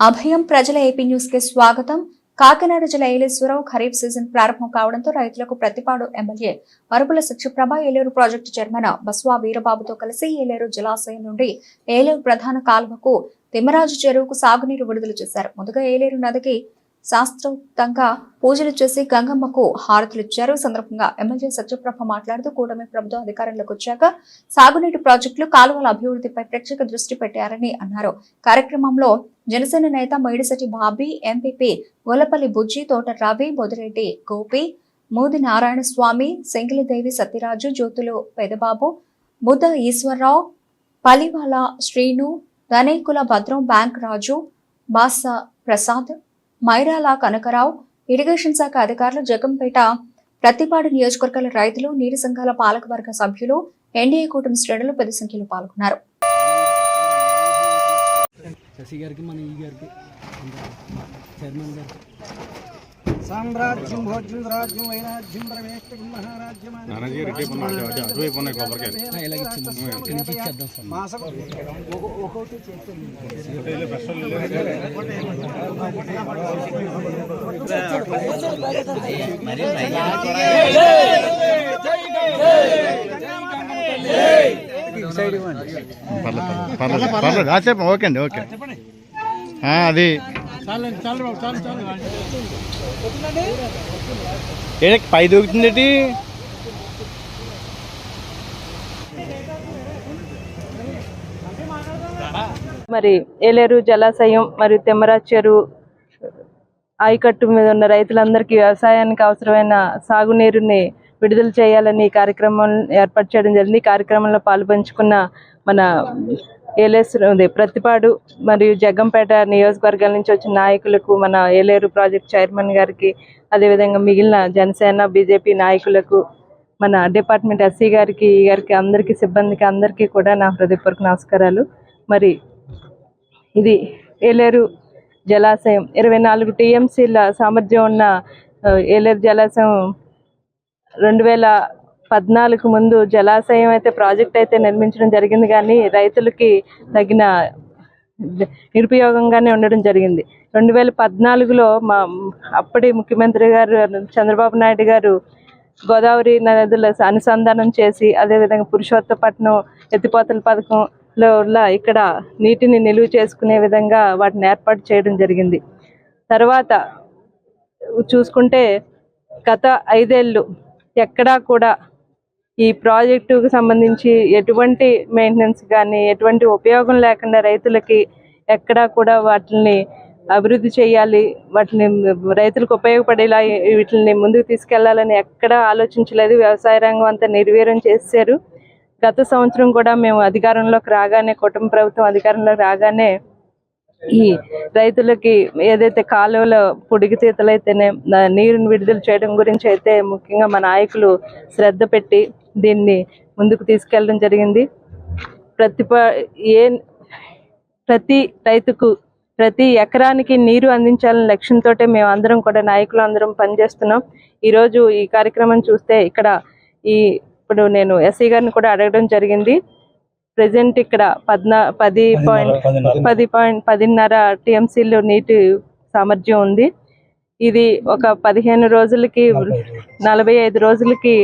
అభయం ప్రజల ఏపీ న్యూస్కి స్వాగతం. కాకినాడ జిల్లా ఏలేశ్వరం ఖరీఫ్ సీజన్ ప్రారంభం కావడంతో రైతులకు Prathipadu MLA Marupula Satyaprabha Yeleru project chairman Baswa వీరబాబుతో కలిసి ఏలేరు జలాశయం నుండి ఏలేరు ప్రధాన కాలువకు తిమ్మరాజు చెరువుకు సాగునీరు విడుదల చేశారు. ముందుగా ఏలేరు నదికి శాస్త్రోక్తంగా పూజలు చేసి గంగమ్మకు హారతులు ఇచ్చారు. సందర్భంగా ఎమ్మెల్యే సత్యప్రభ మాట్లాడుతూ కూటమి ప్రభుత్వం అధికారంలోకి వచ్చాక సాగునీటి ప్రాజెక్టులు కాలువల అభివృద్ధిపై ప్రత్యేక దృష్టి పెట్టారని అన్నారు. కార్యక్రమంలో జనసేన నేత మేడిశెట్టి బాబీ ఎంపీపీ గొల్లపల్లి బుజ్జి తోట రవి బొదిరెడ్డి గోపి మోది నారాయణ స్వామి సెంగిలిదేవి సత్యరాజు జ్యోతులు పెదబాబు బుద్ధ ఈశ్వరరావు పలివాల శ్రీను ధనేకుల భద్రం బ్యాంక్ రాజు బాస ప్రసాద్ మైరాల కనకరావు ఇరిగేషన్ శాఖ అధికారులు జగంపేట ప్రతిపాడు నియోజకవర్గాల రైతులు నీటి సంఘాల పాలకవర్గ సభ్యులు ఎన్డీఏ కూటమి శ్రేణులు పెద్ద సంఖ్యలో పాల్గొన్నారు. శశి గారికి మన ఈ గారికి చైర్మన్ గారు సామ్రాజ్యం భోజ్యం రాజ్యం వైరాజ్యం ప్రవేష్టం మహారాజ్యం నానాజీ రెడ్డి ఉన్నాయి అటు అటువైపు ఉన్నాయి కొబ్బరికాయలు. ఆ, ఇలాగ ఇచ్చింది ఇక్కడి నుంచి ఇచ్చేద్దాం సార్. మాసం ఒక- ఒక్కొక్కటి చేస్తాను. పర్లేదు పర్లేదు పర్లేదు ఆ చెప్పండి ఓకే అండి ఓకే ఆ, అది ఏ పై దూకుతుంది మరి ఏలేరు జలాశయం మరియు తెమ్మరాజ్ చెరువు ఆయకట్టు మీద ఉన్న రైతులందరికీ వ్యవసాయానికి అవసరమైన సాగునీరుని విడుదల చేయాలని కార్యక్రమం ఏర్పాటు చేయడం జరిగింది. కార్యక్రమంలో పాల్పంచుకున్న మన ఏలేస్ ప్రతిపాడు మరియు జగ్గంపేట నియోజకవర్గాల నుంచి వచ్చిన నాయకులకు మన ఏలేరు ప్రాజెక్ట్ చైర్మన్ గారికి అదేవిధంగా మిగిలిన జనసేన బీజేపీ నాయకులకు మన డిపార్ట్మెంట్ ఎస్సీ గారికి ఈ గారికి అందరికీ సిబ్బందికి అందరికీ కూడా నా హృదయపూర్వక నమస్కారాలు. మరి ఇది ఏలేరు జలాశయం. ఇరవై నాలుగు టీఎంసీల సామర్థ్యం ఉన్న ఏలేరు జలాశయం రెండు వేల పద్నాలుగు ముందు జలాశయం అయితే ప్రాజెక్ట్ అయితే నిర్మించడం జరిగింది కానీ రైతులకి తగిన నిరుపయోగంగానే ఉండడం జరిగింది. రెండు వేల పద్నాలుగులో మా అప్పటి ముఖ్యమంత్రి గారు చంద్రబాబు నాయుడు గారు గోదావరి నదుల అనుసంధానం చేసి అదేవిధంగా పురుషోత్తపట్నం ఎత్తిపోతల పథకంలో ఇక్కడ నీటిని నిలువ చేసుకునే విధంగా వాటిని ఏర్పాటు చేయడం జరిగింది. తర్వాత చూసుకుంటే గత ఐదేళ్ళు ఎక్కడా కూడా ఈ ప్రాజెక్టుకు సంబంధించి ఎటువంటి మెయింటెనెన్స్ కానీ ఎటువంటి ఉపయోగం లేకుండా రైతులకి ఎక్కడా కూడా వాటిని అభివృద్ధి చేయాలి వాటిని రైతులకు ఉపయోగపడేలా వీటిని ముందుకు తీసుకెళ్ళాలని ఎక్కడా ఆలోచించలేదు. వ్యవసాయ రంగం అంతా నిర్వీర్యం చేశారు. గత సంవత్సరం కూడా మేము అధికారంలోకి రాగానే కుటుంబ ప్రభుత్వం అధికారంలోకి రాగానే ఈ రైతులకి ఏదైతే కాలువల పుడిగితీతలైతేనే నీరుని విడుదల చేయడం గురించి అయితే ముఖ్యంగా మా నాయకులు శ్రద్ధ పెట్టి దీన్ని ముందుకు తీసుకెళ్ళడం జరిగింది. ప్రతి ఏ ప్రతి రైతుకు ప్రతి ఎకరానికి నీరు అందించాలనే లక్ష్యంతో మేము అందరం కూడా నాయకులు అందరం పనిచేస్తున్నాం. ఈరోజు ఈ కార్యక్రమం చూస్తే ఇక్కడ ఈ ఇప్పుడు నేను ఎస్సీ గారిని కూడా అడగడం జరిగింది. ప్రజెంట్ ఇక్కడ పద్నా పది పాయింట్ పది పాయింట్ పదిన్నర టీఎంసీలు నీటి సామర్థ్యం ఉంది. ఇది ఒక పదిహేను రోజులకి నలభై ఐదు రోజులకి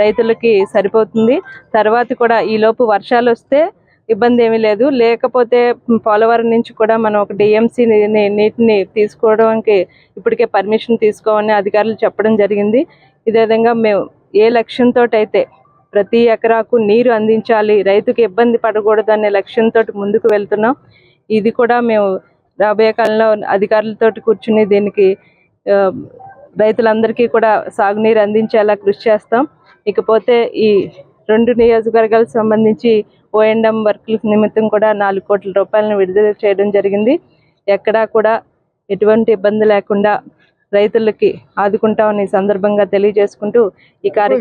రైతులకి సరిపోతుంది. తర్వాత కూడా ఈ లోపు వర్షాలు వస్తే ఇబ్బంది ఏమీ లేదు. లేకపోతే పోలవరం నుంచి కూడా మనం ఒక డిఎంసీ నీటిని తీసుకోవడానికి ఇప్పటికే పర్మిషన్ తీసుకోవాలని అధికారులు చెప్పడం జరిగింది. ఇదే విధంగా మేము ఏ లక్ష్యంతో అయితే ప్రతి ఎకరాకు నీరు అందించాలి రైతుకి ఇబ్బంది పడకూడదు అనే లక్ష్యంతో ముందుకు వెళ్తున్నాం. ఇది కూడా మేము రాబోయే కాలంలో అధికారులతో కూర్చుని దీనికి రైతులందరికీ కూడా సాగునీరు అందించేలా కృషి చేస్తాం. ఇకపోతే ఈ రెండు నియోజకవర్గాలకు సంబంధించి ఓఎండ్ఎం వర్కుల నిమిత్తం కూడా నాలుగు కోట్ల రూపాయలను విడుదల చేయడం జరిగింది. ఎక్కడా కూడా ఎటువంటి ఇబ్బంది లేకుండా రైతులకి ఆదుకుంటామని సందర్భంగా తెలియజేసుకుంటూ ఈ కార్య